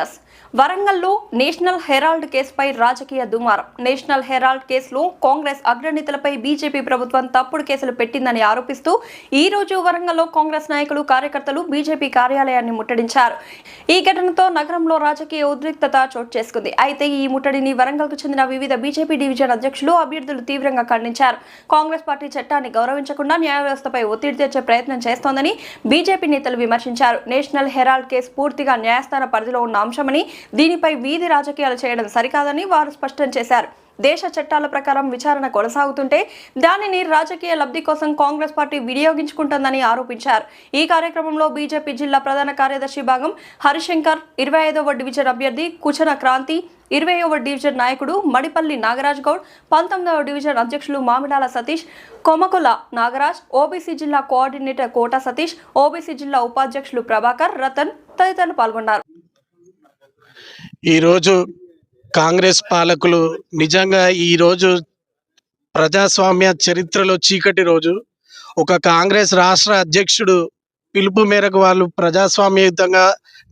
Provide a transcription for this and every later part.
Unidos. వరంగల్లో national Herald కేసుపై రాజకీయ దుమారం. నేషనల్ హెరాల్డ్ కేసులో కాంగ్రెస్ అగ్రనేతలపై బీజేపీ ప్రభుత్వం తప్పుడు కేసులు పెట్టిందని ఆరోపిస్తూ ఈ రోజు వరంగల్లో కాంగ్రెస్ నాయకులు కార్యకర్తలు బీజేపీ కార్యాలయాన్ని ముట్టడించారు. ఈ ఘటనతో నగరంలో రాజకీయ ఉద్రిక్తత చోటు చేసుకుంది. అయితే ఈ ముట్టడిని వరంగల్కు చెందిన వివిధ బీజేపీ డివిజన్ అధ్యక్షులు అభ్యర్థులు తీవ్రంగా ఖండించారు. కాంగ్రెస్ పార్టీ చట్టాన్ని గౌరవించకుండా న్యాయ వ్యవస్థపై ఒత్తిడి తెచ్చే ప్రయత్నం చేస్తోందని బీజేపీ నేతలు విమర్శించారు. నేషనల్ హెరాల్డ్ కేసు పూర్తిగా న్యాయస్థాన పరిధిలో ఉన్న అంశమని దీనిపై వీధి రాజకీయాలు చేయడం సరికాదని వారు స్పష్టం చేశారు. దేశ చట్టాల ప్రకారం విచారణ కొనసాగుతుంటే దానిని రాజకీయ లబ్ధి కోసం కాంగ్రెస్ పార్టీ వినియోగించుకుంటుందని ఆరోపించారు. ఈ కార్యక్రమంలో బీజేపీ జిల్లా ప్రధాన కార్యదర్శి భాగం హరిశంకర్ ఇరవై ఐదవ డివిజన్ అభ్యర్థి కుచన క్రాంతి ఇరవైవ డివిజన్ నాయకుడు మడిపల్లి నాగరాజ్ గౌడ్ పంతొమ్మిదవ డివిజన్ అధ్యక్షులు మామిడాల సతీష్ కొమకుల నాగరాజ్ ఓబీసీ జిల్లా కోఆర్డినేటర్ కోట సతీష్ ఓబీసీ జిల్లా ఉపాధ్యక్షులు ప్రభాకర్ రతన్ తదితరులు పాల్గొన్నారు. ఈరోజు కాంగ్రెస్ పాలకులు నిజంగా ఈరోజు ప్రజాస్వామ్య చరిత్రలో చీకటి రోజు. ఒక కాంగ్రెస్ రాష్ట్ర అధ్యక్షుడు పిలుపు మేరకు వాళ్ళు ప్రజాస్వామ్యయుతంగా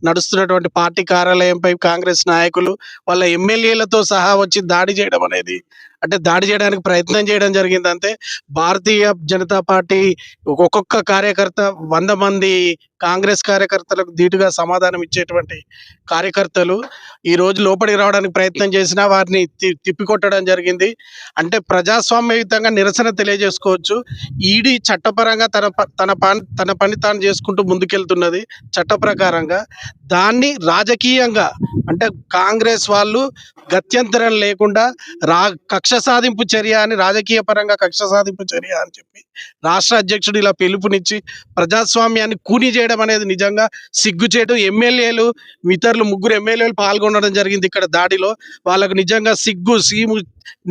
నడుస్తున్నటువంటి పార్టీ కార్యాలయంపై కాంగ్రెస్ నాయకులు వాళ్ళ ఎమ్మెల్యేలతో సహా వచ్చి దాడి చేయడం అనేది అంటే దాడి చేయడానికి ప్రయత్నం చేయడం జరిగింది అంతే భారతీయ జనతా పార్టీ ఒక్కొక్క కార్యకర్త వంద మంది కాంగ్రెస్ కార్యకర్తలకు ధీటుగా సమాధానం ఇచ్చేటువంటి కార్యకర్తలు ఈ రోజు లోపలికి రావడానికి ప్రయత్నం చేసినా వారిని తి- తిప్పికొట్టడం జరిగింది. అంటే ప్రజాస్వామ్యయుతంగా నిరసన తెలియజేసుకోవచ్చు. ఈడీ చట్టపరంగా తన ప- తన పని తన పని తాను చేసుకుంటూ ముందుకెళ్తున్నది చట్ట ప్రకారంగా. దాన్ని రాజకీయంగా అంటే కాంగ్రెస్ వాళ్ళు గత్యంతరం లేకుండా రా కక్ష సాధింపు చర్య అని రాజకీయ పరంగా కక్ష సాధింపు చర్య అని చెప్పి రాష్ట్ర అధ్యక్షుడు ఇలా పిలుపునిచ్చి ప్రజాస్వామ్యాన్ని కూని చేయడం అనేది నిజంగా సిగ్గుచేటు. ఎమ్మెల్యేలు ఇతరులు ముగ్గురు ఎమ్మెల్యేలు పాల్గొనడం జరిగింది ఇక్కడ దాడిలో. వాళ్ళకు నిజంగా సిగ్గు సీము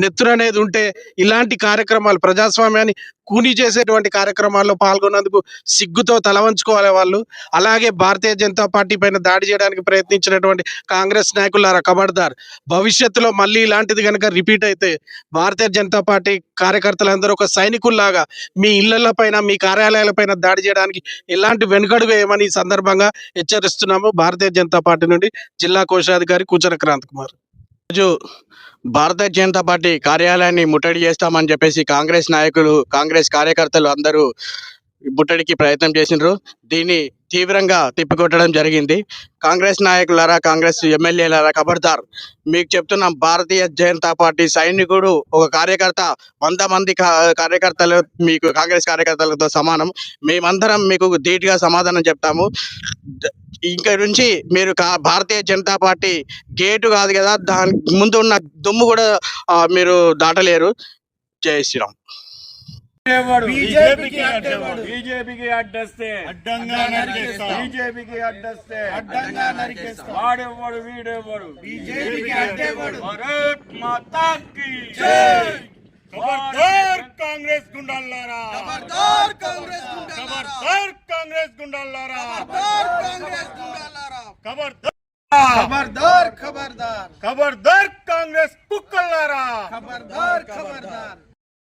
నెత్తురు అనేది ఉంటే ఇలాంటి కార్యక్రమాలు ప్రజాస్వామ్యాన్ని కూని చేసేటువంటి కార్యక్రమాల్లో పాల్గొన్నందుకు సిగ్గుతో తల వంచుకోవాలి వాళ్ళు. అలాగే భారతీయ జనతా పార్టీ పైన దాడి చేయడానికి ప్రయత్నించినటువంటి కాంగ్రెస్ నాయకులారా కబడ్దార్ భవిష్యత్తులో మళ్ళీ ఇలాంటిది కనుక రిపీట్ అయితే భారతీయ జనతా పార్టీ కార్యకర్తలందరూ ఒక సైనికుల్లాగా మీ ఇళ్ళ పైన మీ కార్యాలయాల పైన దాడి చేయడానికి ఎలాంటి వెనుకడుగు వేయమని ఈ సందర్భంగా హెచ్చరిస్తున్నాము భారతీయ జనతా పార్టీ నుండి జిల్లా కోశాధికారి కూచర క్రాంత్ కుమార్. రోజు భారతీయ జనతా పార్టీ కార్యాలయాన్ని ముట్టడి చేస్తామని చెప్పేసి కాంగ్రెస్ నాయకులు కాంగ్రెస్ కార్యకర్తలు అందరూ ముట్టడికి ప్రయత్నం చేసినారు దీన్ని తీవ్రంగా తిప్పికొట్టడం జరిగింది. కాంగ్రెస్ నాయకులారా కాంగ్రెస్ ఎమ్మెల్యేలారా ఖబర్దార్ మీకు చెప్తున్నాం భారతీయ జనతా పార్టీ సైనికుడు ఒక కార్యకర్త వంద మంది కార్యకర్తలు మీకు కాంగ్రెస్ కార్యకర్తలతో సమానం. మేమందరం మీకు ధీటుగా సమాధానం చెప్తాము. ఇంక నుంచి మీరు కా- భారతీయ జనతా పార్టీ గేటు కాదు కదా దాని ముందు ఉన్న దుమ్ము కూడా మీరు దాటలేరు. జై శ్రీరామ్. బీజేపీకి అడ్డేవాడు బీజేపీకి అడ్డస్తే అడ్డంగా నరికేస్తాం. బీజేపీకి అడ్డస్తే అడ్డంగా నరికేస్తాం. వాడేవాడు వీడేవాడు బీజేపీకి అడ్డేవాడు భారత్ ఖబర్దార్ కాంగ్రెస్ గుండాలారా ఖబర్దార్ కాంగ్రెస్ గుండాలారా ఖబర్దార్ కాంగ్రెస్ గుండాలారా ఖబర్దార్ కాంగ్రెస్ గుండాలారా ఖబర్దార్ ఖబర్దార్ ఖబర్దార్ ఖబర్దార్ కాంగ్రెస్ కుక్కలారా ఖబర్దార్ ఖబర్దార్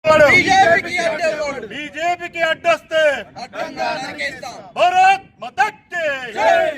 వాడు బీజేపీకి అడ్డేవాడు బీజేపీకి అడ్డొస్తే అడ్డంగా నరికేస్తాం భారత్ మతక్ జై